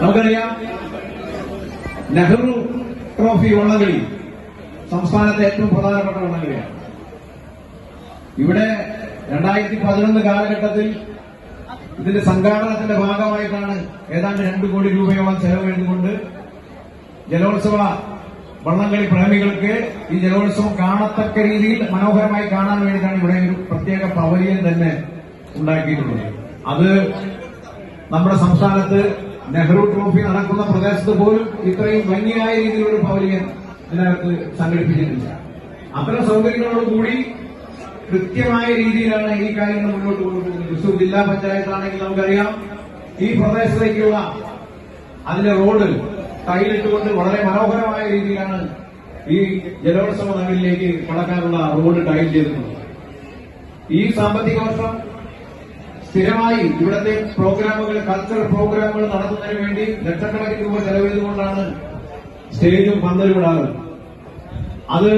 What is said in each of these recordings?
നമുക്കറിയാം നെഹ്റു ട്രോഫി വള്ളംകളി സംസ്ഥാനത്തെ ഏറ്റവും പ്രധാനപ്പെട്ട വള്ളംകളിയാണ് ഇവിടെ രണ്ടായിരത്തി പതിനൊന്ന് കാലഘട്ടത്തിൽ ഇതിന്റെ സംഘാടനത്തിന്റെ ഭാഗമായിട്ടാണ് ഏതാണ്ട് രണ്ടു കോടി രൂപയോളം ചെലവഴിച്ചുകൊണ്ട് ജലോത്സവ വള്ളംകളി പ്രേമികൾക്ക് ഈ ജലോത്സവം കാണത്തക്ക രീതിയിൽ മനോഹരമായി കാണാൻ വേണ്ടിയിട്ടാണ് ഇവിടെ ഒരു പ്രത്യേക പവലിയൻ തന്നെ ഉണ്ടാക്കിയിട്ടുള്ളത്. അത് നമ്മുടെ സംസ്ഥാനത്ത് നെഹ്റു ട്രോഫി നടക്കുന്ന പ്രദേശത്ത് പോലും ഇത്രയും ഭംഗിയായ രീതിയിലൊരു പവലിയൻ ഇതിനകത്ത് സംഘടിപ്പിച്ചിട്ടില്ല. അത്തരം സൗകര്യങ്ങളോടുകൂടി കൃത്യമായ രീതിയിലാണ് ഈ കാര്യങ്ങൾ മുന്നോട്ട് കൊണ്ടുപോകുന്നത്. തൃശൂർ ജില്ലാ പഞ്ചായത്താണെങ്കിൽ നമുക്കറിയാം ഈ പ്രദേശത്തേക്കുള്ള അതിന്റെ റോഡ് ടൈലിട്ടുകൊണ്ട് വളരെ മനോഹരമായ രീതിയിലാണ് ഈ ജലോത്സവ നഗരിലേക്ക് കടക്കാനുള്ള റോഡ് ടൈൽ ചെയ്തിട്ടുള്ളത്. ഈ സാമ്പത്തിക വർഷം സ്ഥിരമായി ഇവിടുത്തെ പ്രോഗ്രാമുകൾ കൾച്ചറൽ പ്രോഗ്രാമുകൾ നടത്തുന്നതിന് വേണ്ടി ലക്ഷക്കണക്കിന് രൂപ ചെലവഴിച്ചുകൊണ്ടാണ് സ്റ്റേജും പന്തലും ഇടാറ് അത്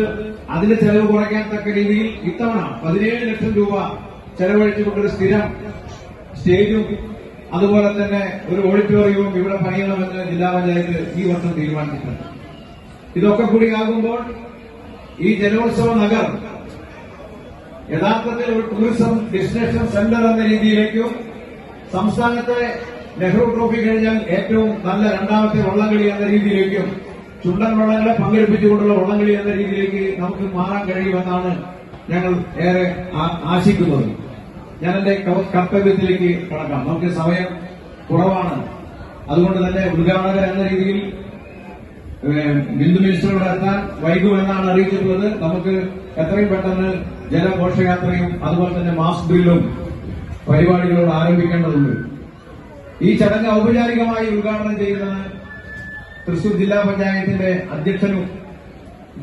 അതിന്റെ ചെലവ് കുറയ്ക്കാൻ തക്ക രീതിയിൽ ഇത്തവണ പതിനേഴ് ലക്ഷം രൂപ ചെലവഴിച്ചുകൊണ്ടൊരു സ്ഥിരം സ്റ്റേജും അതുപോലെ തന്നെ ഒരു ഓഡിറ്റോറിയവും ഇവിടെ പണിയണമെന്ന് ജില്ലാ പഞ്ചായത്ത് ഈ വർഷം തീരുമാനിച്ചിട്ടുണ്ട്. ഇതൊക്കെ കൂടി ആകുമ്പോൾ ഈ ജലോത്സവ നഗർ യഥാർത്ഥത്തിൽ ഒരു ടൂറിസം ഡെസ്റ്റിനേഷൻ സെന്റർ എന്ന രീതിയിലേക്കും സംസ്ഥാനത്തെ നെഹ്റു ട്രോഫി കഴിഞ്ഞാൽ ഏറ്റവും നല്ല രണ്ടാമത്തെ വള്ളംകളി എന്ന രീതിയിലേക്കും ചുണ്ടൻ വള്ളങ്ങളെ പങ്കെടുപ്പിച്ചുകൊണ്ടുള്ള വള്ളംകളി എന്ന രീതിയിലേക്ക് നമുക്ക് മാറാൻ കഴിയുമെന്നാണ് ഞങ്ങൾ ഏറെ ആശിക്കുന്നത്. ഞാൻ എന്റെ കർത്തവ്യത്തിലേക്ക് കടക്കാം. നമുക്ക് സമയം കുറവാണ്. അതുകൊണ്ട് തന്നെ ഉദ്ഘാടകർ എന്ന രീതിയിൽ ബിന്ദു മിനിസ്റ്ററോട് എത്താൻ വൈകുമെന്നാണ് അറിയിച്ചിട്ടുള്ളത്. നമുക്ക് എത്രയും പെട്ടെന്ന് ജലഘോഷയാത്രയും അതുപോലെ തന്നെ മാസ് ഡ്രില്ലും പരിപാടികളോട് ആരംഭിക്കേണ്ടതുണ്ട്. ഈ ചടങ്ങ് ഔപചാരികമായി ഉദ്ഘാടനം ചെയ്യുന്നത് തൃശൂർ ജില്ലാ പഞ്ചായത്തിന്റെ അധ്യക്ഷനും